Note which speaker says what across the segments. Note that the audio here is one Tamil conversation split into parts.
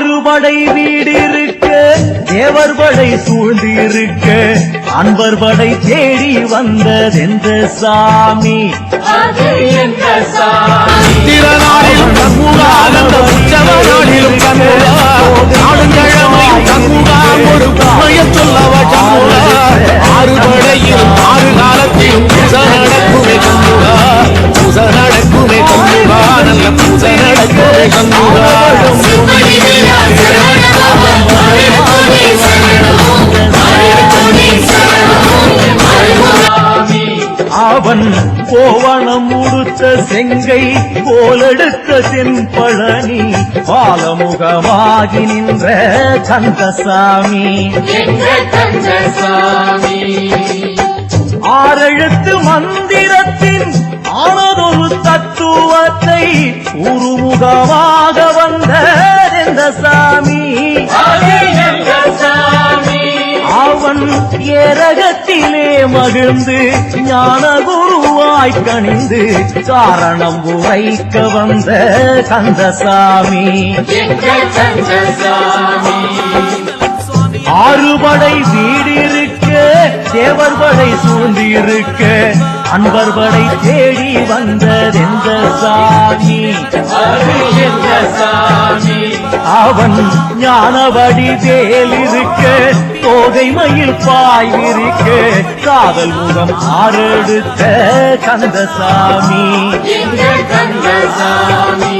Speaker 1: ஆறுபடை வீடிருக்க தேவர் படை சூழ்ந்திருக்க. அன்பர் படை தேடி வந்ததெந்த சாமி.
Speaker 2: திருநாளிலும் கண்முகானந்த
Speaker 3: உற்சவனாளிலும் கண்முகா நாடுங்கிழமையும் ஒரு உண்மையை சொல்லவா
Speaker 1: உடுத்த செங்கை போலெடுத்த தென்பழனி பாலமுகமாகி நின்ற கந்தசாமி.
Speaker 2: கந்தசாமி.
Speaker 1: ஆறெழுத்து மந்திரத்தின் ஆனதொரு தத்துவத்தை உருமுகமாக வந்த சாமி அவன் ஏரகத்திலே மகிழ்ந்து ஞான குருவாய் கணிந்து காரணம் உரைக்க வந்த கந்தசாமி. ஆறுபடை வீடிருக்க தேவர்படை சூழ்ந்திருக்க அன்பர்படை தேடி வந்ததெந்த சாமி
Speaker 2: சாமி
Speaker 1: அவன் ஞானவடி வேலிருக்க தோகை மயில் பாய்விருக்க காதல் முகம் ஆறெடுத்த கந்தசாமி.
Speaker 2: கந்தசாமி.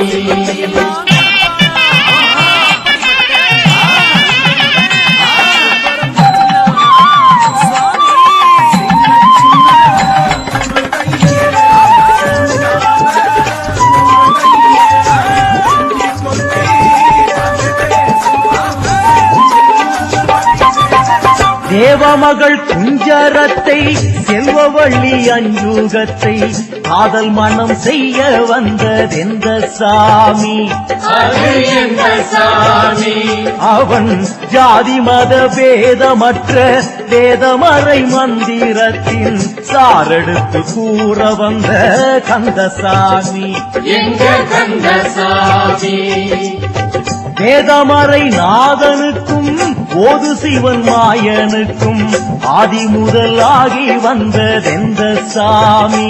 Speaker 1: தேவமகள் குஞ்சரத்தை செல்வவள்ளி அஞ்சூகத்தை காதல் மனம் செய்ய வந்ததெந்த சாமி.
Speaker 2: சாமி
Speaker 1: அவன் ஜாதி மத பேதமற்ற வேதமறை மந்திரத்தின் சாரெடுத்து கூற வந்த கந்தசாமி.
Speaker 2: எங்க கந்தசாமி?
Speaker 1: வேதமறை நாதனுக்கும் போது சிவன் மாயனுக்கும் ஆதி முதலாகி வந்ததெந்த சாமி.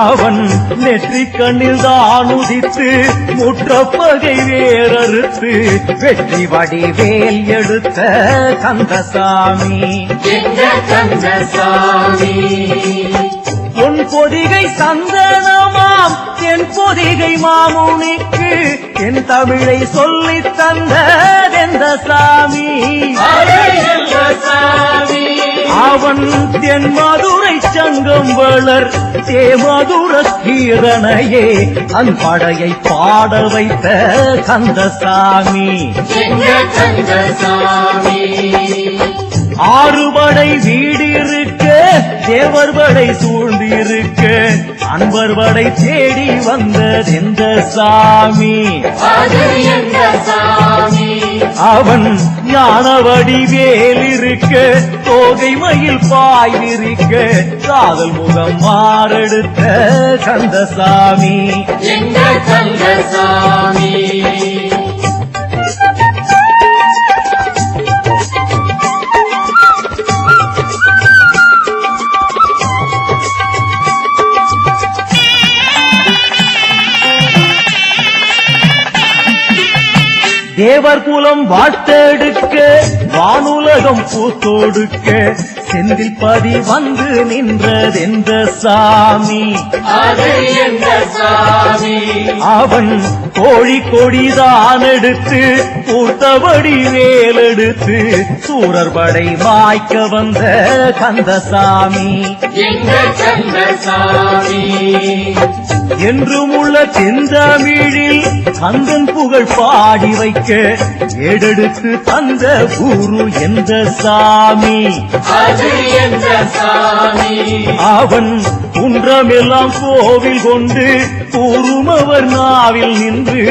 Speaker 1: அவன் நெற்றிக் கண்ணில் தான் உதித்து முற்றப்பகை வேறறுத்து வெற்றி வடிவேல் எடுத்த கந்தசாமி
Speaker 2: கந்தசாமி
Speaker 1: பொன் பொதிகை மாமாம் தென் பொதிகை மாமுனிக்கு என் தமிழை சொல்லித் தந்த சாமி
Speaker 2: எந்த சாமி.
Speaker 1: அவன் தென் மதுரை சங்கம் வளர் தே மதுர கீரனையே அன்படையை பாட வைத்த கந்தசாமி
Speaker 2: கந்தசாமி
Speaker 1: ஆறுபடை வீடிருக்க தேவர்படை சூழ்ந்திருக்க. அன்பர்படை தேடி வந்ததெந்த சாமி?
Speaker 2: அது எந்த சாமி?
Speaker 1: அவன் ஞானவடி வேலிருக்க தோகை மயில் பாய்விருக்க காதல் முகம் மாறெடுத்த கந்தசாமி
Speaker 2: கந்தசாமி
Speaker 1: தேவர் குலம் வாட்டெடுக்க வானுலகம் பூத்தொடுக்க செந்தில் பதி வந்து நின்றதெந்த சாமி. அவன் கோழி கொடிதான் எடுத்து பூத்தபடி வேலெடுத்து சூரர் படை மாய்க்க வந்த கந்தசாமி.
Speaker 2: என்ற கந்தசாமி?
Speaker 1: என்றும் உள்ள செந்தமிழில் கந்தன் புகழ் பாடி வைக்க ஏடெடுத்து தந்த குரு
Speaker 2: எந்த சாமி?
Speaker 1: அவன் குன்றமெல்லாம் கோவில் கொண்டு கூறுமவர் நாவில் நின்று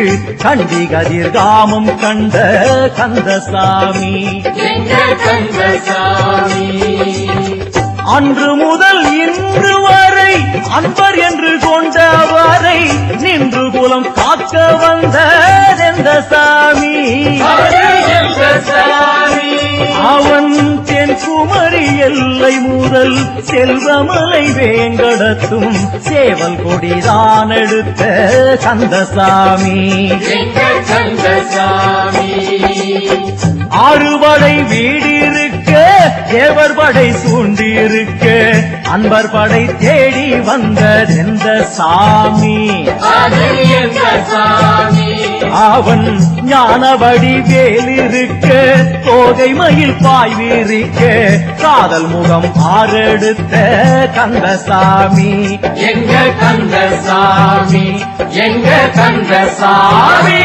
Speaker 1: கண்டி கதிர்காமம் கண்ட கந்தசாமி. அன்று முதல் இன்று வரை அன்பர் என்று கொண்டவரை நின்று குலம் காக்க வந்த சாமி
Speaker 2: அவன்
Speaker 1: தென் குமரி எல்லை முதல் செல்வமலை வேங்கடத்தும் சேவல் கொடிதான் எடுத்த கந்தசாமி
Speaker 2: கந்தசாமி
Speaker 1: ஆறுபடை வீடிருக்க தேவர் படை சூ கொண்டிருக்க அன்பர் படை தேடி வந்த எந்த சாமி.
Speaker 2: சாமி
Speaker 1: அவன் ஞானவடி வேலிருக்க தோகை மயில் பாய்விருக்க. காதல் முகம் ஆறெடுத்த கந்தசாமி.
Speaker 2: எங்க கந்தசாமி? எங்க கந்தசாமி?